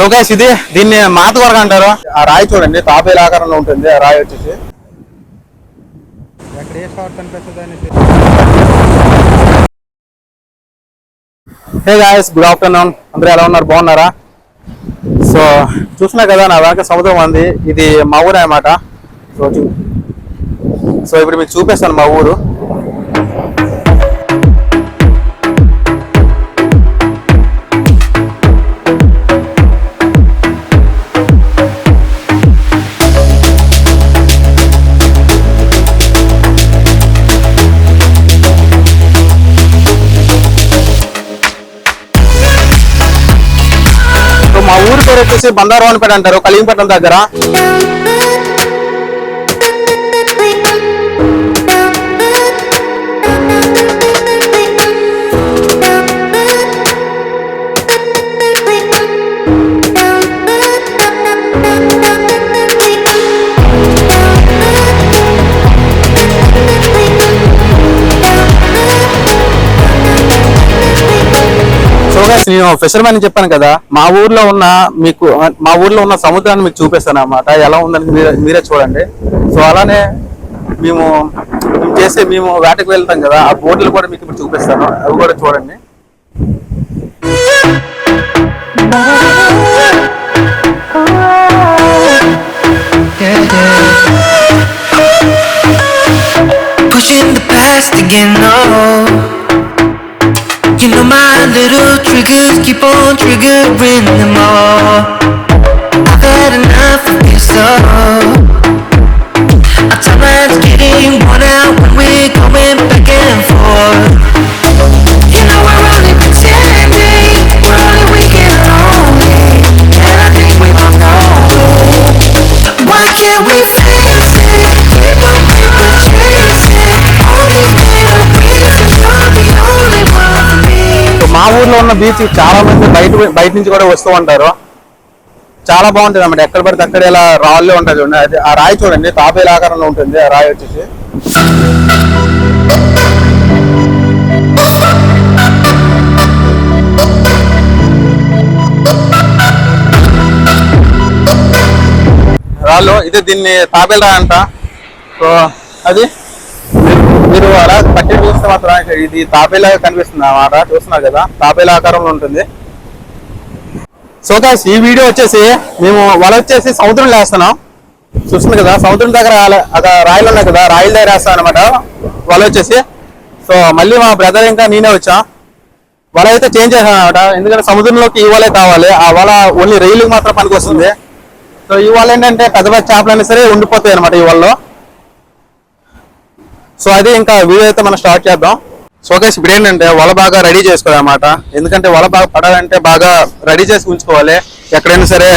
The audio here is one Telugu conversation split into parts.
సో గైస్ ఇది దీన్ని మాత వరకు అంటారు. ఆ రాయి చూడండి తాపేల ఆకారంలో ఉంటుంది ఆ రాయి వచ్చేసి. ఎక్కడ ఏ షార్ట్ కనిపిస్తుంది అనేసి హే గాయస్ గుడ్ ఆఫ్టర్నూన్ అందరూ ఎలా ఉన్నారు? బాగున్నారా? సో చూసినా కదా నా వెనక సముద్రం ఉంది ఇది మా ఊరు అన్నమాట. సో చూ- సో ఇప్పుడు మీకు చూపిస్తాను మా ఊరు. వచ్చేసి బందారవానిపేట అంటారు కలింపట్నం దగ్గర. నేను ఫిషర్మెన్ అని చెప్పాను కదా మా ఊర్లో ఉన్న మీకు మా ఊర్లో ఉన్న సముద్రాన్ని మీకు చూపిస్తాను అన్నమాట ఎలా ఉందని మీరే మీరే చూడండి. సో అలానే మేము మేము చేసే మేము వేటకు వెళ్తాం కదా ఆ బోట్లు కూడా మీకు ఇప్పుడు చూపిస్తాను. అవి కూడా చూడండి. Pushing the past again, no. Little triggers keep on triggering them all. I've had enough of this, oh. Our timeline's getting worn out when we're going back ఉన్న బీచ్ చాలా మంది బయట బయట నుంచి కూడా వస్తూ ఉంటారు. చాలా బాగుంటుంది అన్నమాట. ఎక్కడ పడితే అక్కడ ఇలా రాళ్ళే ఉంటుంది చూడండి. అది ఆ రాయి చూడండి. తాపేల ఆకారంలో ఉంటుంది. ఆ రాయి వచ్చేసి. రాళ్ళు. ఇది దీన్ని తాపేల రాయి అంట. సో అది? మీరు- అలా పట్టి చూస్తే మాత్రం ఇది తాపేలాగా కనిపిస్తుంది. అన్నమాట చూస్తున్నారు కదా? తాపేలా ఆకారంలో ఉంటుంది. సో గాయ్స్ ఈ వీడియో వచ్చేసి మేము వల వచ్చేసి సముద్రం వేస్తున్నాం. చూస్తుంది కదా? సముద్రం దగ్గర రాయలు అక్కడ ఉన్నాయి కదా? రాయలు దగ్గర వేస్తాం అనమాట వల వచ్చేసి. సో మళ్ళీ మా బ్రదర్ ఇంకా నేనే వచ్చాం. వల అయితే చేంజ్ చేశాను అనమాట ఎందుకంటే సముద్రంలోకి ఈ వలే కావాలి. ఆ వల ఓన్లీ రైలుకి మాత్రం పనికి వస్తుంది సో ఈ వల ఏంటంటే పెద్ద పెద్ద చేపలు అయినా సరే ఉండిపోతాయి అనమాట ఈ వలలో. సో అది ఇంకా వీడియో అయితే మనం స్టార్ట్ చేద్దాం. సో గైస్ ఇప్పుడు ఏంటంటే వల బాగా రెడీ చేసుకోవాలన్నమాట. ఎందుకంటే వల బాగా పడాలంటే బాగా రెడీ చేసి ఉంచుకోవాలి. ఎక్కడైనా సరే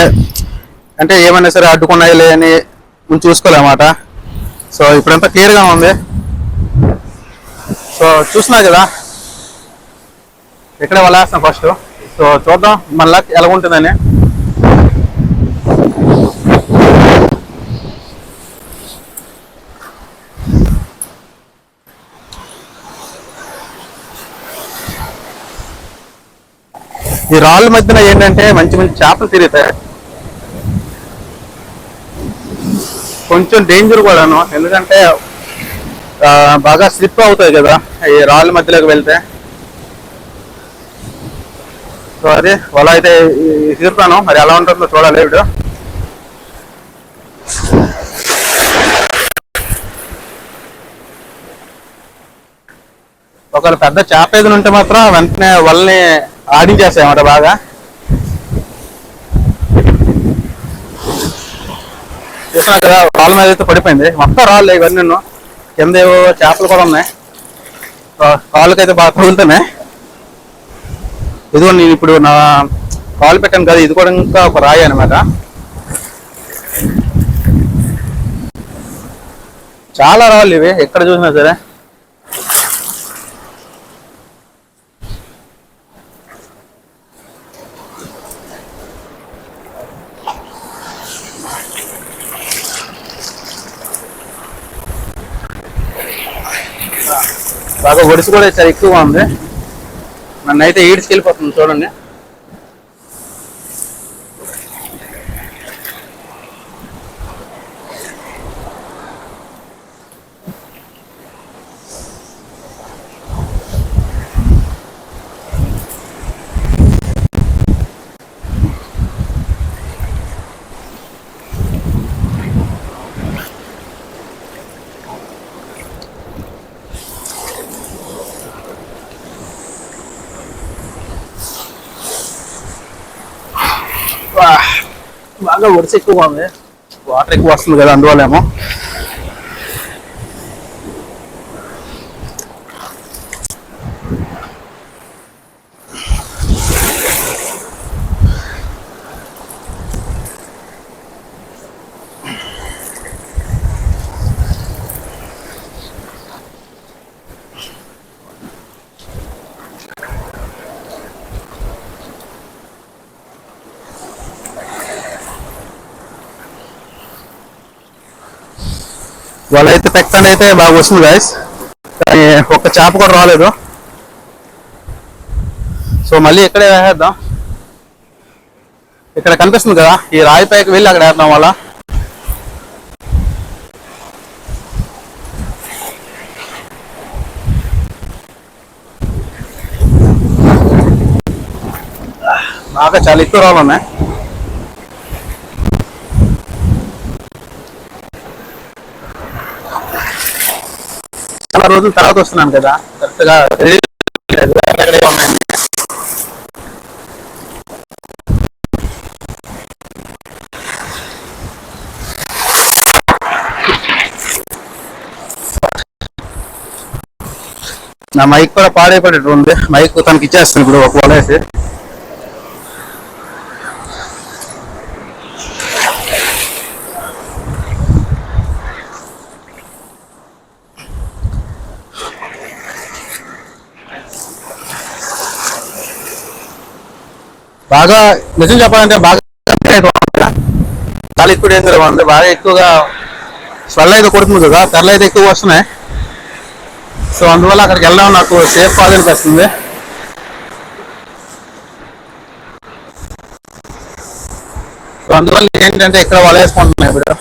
అంటే ఏమైనా సరే అడ్డుకున్నాయి అని మనం చూసుకోవాలన్నమాట. సో ఇప్పుడంతా క్లియర్గా ఉంది. సో చూసినా కదా? ఇక్కడే వల ఫస్ట్ సో చూద్దాం. మన లక్ ఎలా ఉంటుందని ఈ రాళ్ళ మధ్యన ఏంటంటే మంచి మంచి చేపలు తిరుగుతాయి. కొంచెం డేంజర్ కూడాను. ఎందుకంటే బాగా స్లిప్ అవుతాయి కదా ఈ రాళ్ళ మధ్యలోకి వెళ్తే. సో అది వల అయితే తీరుతాను. మరి ఎలా ఉంటుందో చూడాలి ఇప్పుడు ఒకవేళ పెద్ద చేప ఏదైనా ఉంటే మాత్రం వెంటనే వలని ఆడించేస్తాయి అన్నమాట బాగా. చూస్తున్నా కదా రాళ్ళ మీద అయితే పడిపోయింది. మొత్తం రాళ్ళు ఇవన్నీ నేను కింద ఏవో చేపలు కూడా ఉన్నాయి. కాళ్ళకైతే బాగా తగులుతున్నాయి. ఇదిగో నేను ఇప్పుడు నా కాలు పెట్టాను కదా ఇది కూడా ఇంకా ఒక రాయి అనమాట చాలా రాళ్ళు ఇవి ఎక్కడ చూసినా సరే. బాగా ఒడిసి కూడా చాలా ఎక్కువగా ఉంది. నన్ను అయితే ఈడ్చుకెళ్ళిపోతుంది చూడండి. బాగా వరుస ఎక్కువగా ఉంది. వాటర్ ఎక్కువ వస్తుంది కదా అందువల్లేమో. వాళ్ళైతే పెక్కన అయితే బాగా వస్తుంది గాయస్ కానీ ఒక్క చేప కూడా రాలేదు. సో మళ్ళీ ఇక్కడే వేసేద్దాం. ఇక్కడ కనిపిస్తుంది కదా ఈ రాయి పైకి వెళ్ళి అక్కడ వేద్దాం వాళ్ళ. బాగా చాలా ఎక్కువ రాళ్ళు ఉన్నాయి. చాలా రోజుల తర్వాత వస్తున్నాను కదా. కరెక్ట్గా నా మైక్ కూడా పాడైపడేట్టు ఉంది. మైక్ తనకి ఇచ్చేస్తాను ఇప్పుడు ఒక వలేసి బాగా నిజం చెప్పాలంటే బాగా చాలా ఎక్కువ డేంజర్ ఉంది. బాగా ఎక్కువగా స్వెల్ అయితే కొడుతుంది కదా తెరలు అయితే ఎక్కువ వస్తున్నాయి. సో అందువల్ల అక్కడికి వెళ్ళడం నాకు సేఫ్ కాదనిపిస్తుంది సో అందువల్ల ఏంటంటే ఇక్కడ వల వేసుకుంటున్నాయి ఇప్పుడు.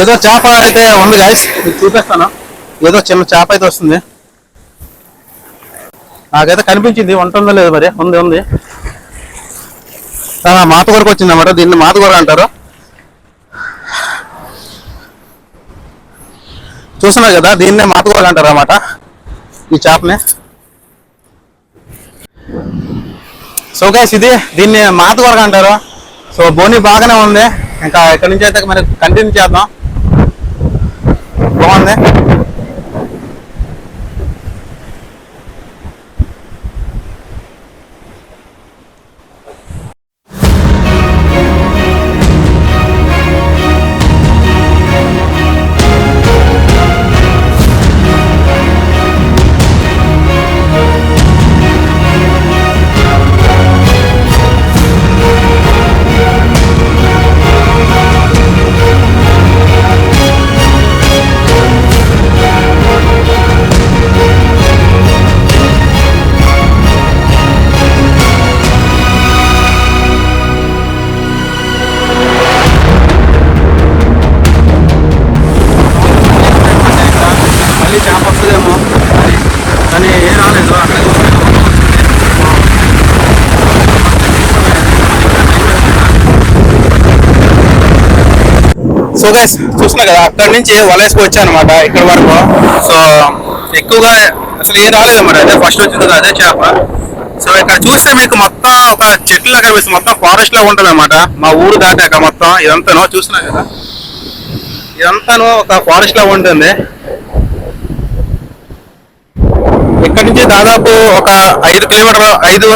ఏదో చేప అయితే ఉంది గాయస్ మీకు చూపిస్తాను? ఏదో చిన్న చేప అయితే వస్తుంది. నాకైతే కనిపించింది ఉంటుందో లేదు మరి. ఉంది ఉంది. ఆ, మాతకూరకు వచ్చింది అన్నమాట దీన్ని మాతకూర అంటారు. చూస్తున్నారు కదా దీన్నే మాతకూర అంటారు అన్నమాట ఈ చేపని. సో గైస్ ఇది దీన్ని మాతకూర అంటారు. సో బోని బాగానే ఉంది. ఇంకా ఇక్కడ నుంచి అయితే మరి కంటిన్యూ చేద్దాం. బాగుంది మళ్ళీ సో గైస్ చూస్తున్నా కదా అక్కడ నుంచి వలేసుకు వచ్చాను అనమాట ఇక్కడ వరకు. సో ఎక్కువగా అసలు ఏం రాలేదు అన్నమాట అదే ఫస్ట్ వచ్చింది కదా, అదే చేప. సో ఇక్కడ చూస్తే మీకు మొత్తం ఒక చెట్లు లాగా కనిపిస్తుంది మొత్తం ఫారెస్ట్ లాగా ఉంటుంది అనమాట మా ఊరు దాటాక మొత్తం ఇదంతానో చూస్తున్నా కదా? ఇదంతాను ఒక ఫారెస్ట్ లాగా ఉంటుంది. ఇక్కడ నుంచి దాదాపు ఒక ఐదు కిలోమీటర్ ఐదు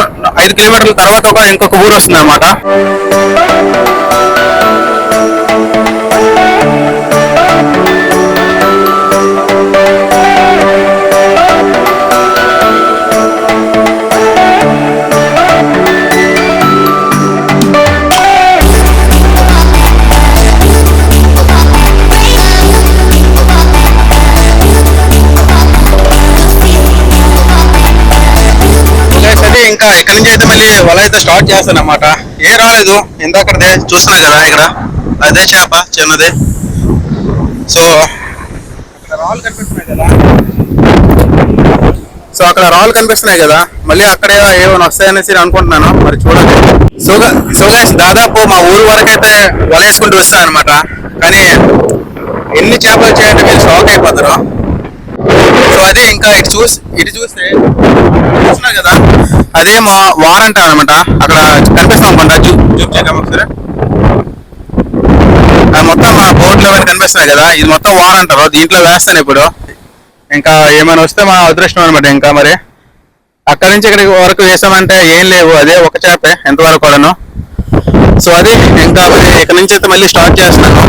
ఐదు కిలోమీటర్ల తర్వాత ఒక ఇంకొక ఊరు వస్తుంది అనమాట అయితే స్టార్ట్ చేస్తాను అనమాట ఏ రాలేదు. ఇందాక చూస్తున్నా కదా ఇక్కడ. అదే చేప చిన్నది. సో ఇక్కడ రాళ్ళు కనిపిస్తున్నాయి కదా. సో అక్కడ రాళ్ళు కనిపిస్తున్నాయి కదా. మళ్ళీ అక్కడే ఏమైనా వస్తాయనేసి నేను అనుకుంటున్నాను. మరి చూడాలి. సో సో దాదాపు మా ఊరు వరకు అయితే వలేసుకుంటూ వస్తాను అనమాట కానీ ఎన్ని చేపలు చేయంటే మీరు షాక్ అయిపోతారు. సో అదే ఇంకా ఇటు చూసి ఇటు చూస్తే చూస్తున్నారు కదా అదే మా వారంట అనమాట అక్కడ కనిపిస్తాం అనుకుంటా జూమ్ చేద్దాం ఒకసారి. అది మొత్తం మా బోర్డులో అవన్నీ కనిపిస్తున్నాయి కదా ఇది మొత్తం వార్ అంటారు దీంట్లో వేస్తాను ఇప్పుడు. ఇంకా ఏమైనా వస్తే మా అదృష్టం అనమాట ఇంకా మరి. అక్కడి నుంచి ఇక్కడికి వరకు వేసామంటే ఏం లేవు. అదే ఒక చేపే ఎంతవరకు కూడాను. సో అది ఇంకా మరి ఇక్కడ నుంచి అయితే మళ్ళీ స్టార్ట్ చేస్తున్నాను.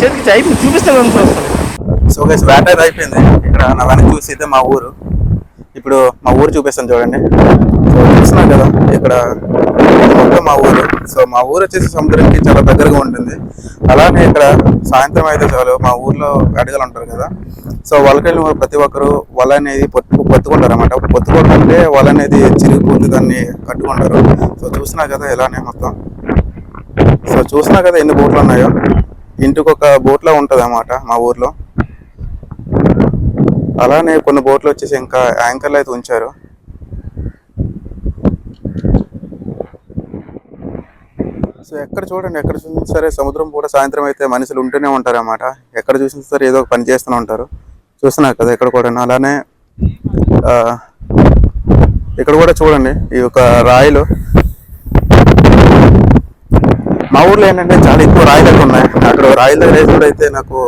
చేతికి అయిపోయింది చూపిస్తాను అనుకుంటున్నాను సో గైస్ వేట అయిపోయింది. ఇక్కడ నా వెనక చూసి అయితే మా ఊరు. ఇప్పుడు మా ఊరు చూపిస్తాను చూడండి. సో చూస్తున్నారు కదా ఇక్కడ మొత్తం మా ఊరు. సో మా ఊరు వచ్చేసి సముద్రానికి చాలా దగ్గరగా ఉంటుంది. అలానే ఇక్కడ సాయంత్రం అయితే చాలు మా ఊర్లో అడగలు ఉంటారు కదా. సో వలకెళ్ళిన ప్రతి ఒక్కరు వల అనేది పొత్తు పొత్తుకుంటారు అనమాట పట్టుకోవడం అంటే వల అనేది చిరిగిపోతుంది దాన్ని కట్టుకుంటారు. సో చూసినా కదా ఇలానే మొత్తం. సో చూసినా కదా ఎన్ని బోట్లు ఉన్నాయో. ఇంటికి ఒక బోట్లో ఉంటుంది అన్నమాట మా ఊర్లో. అలానే కొన్ని బోట్లు వచ్చేసి ఇంకా యాంకర్లు అయితే ఉంచారు. సో ఎక్కడ చూడండి ఎక్కడ చూసినా సరే సముద్రం కూడా సాయంత్రం అయితే మనుషులు ఉంటూనే ఉంటారు అన్నమాట ఎక్కడ చూసినా సరే ఏదో ఒక పని చేస్తూనే ఉంటారు. చూస్తున్నారు కదా ఎక్కడ కూడా. అలానే ఇక్కడ కూడా చూడండి ఈ యొక్క రాయిలు. ఊర్లో ఏంటంటే చాలా ఎక్కువ రాయిలు అయితే ఉన్నాయి. అక్కడ రాయిల దగ్గర కూడా అయితే నాకు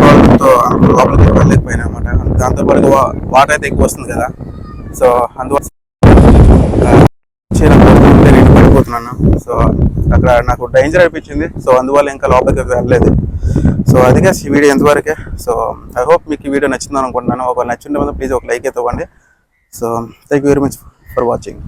ప్రాబ్లంతో లోపలికి వెళ్ళలేకపోయినా అనమాట దాంతోపాటు వాటర్ అయితే ఎక్కువ వస్తుంది కదా. సో అందువల్ల నేను పడిపోతున్నాను. సో అక్కడ నాకు డేంజర్ అనిపించింది. సో అందువల్ల ఇంకా లోపలికి వెళ్ళలేదు. సో అదిగా ఈ వీడియో ఎంతవరకే సో ఐ హోప్ మీకు ఈ వీడియో నచ్చిందని అనుకుంటున్నాను. ఒక నచ్చిండే ప్లీజ్ ఒక లైక్ అయితే ఇవ్వండి. So thank you very much for watching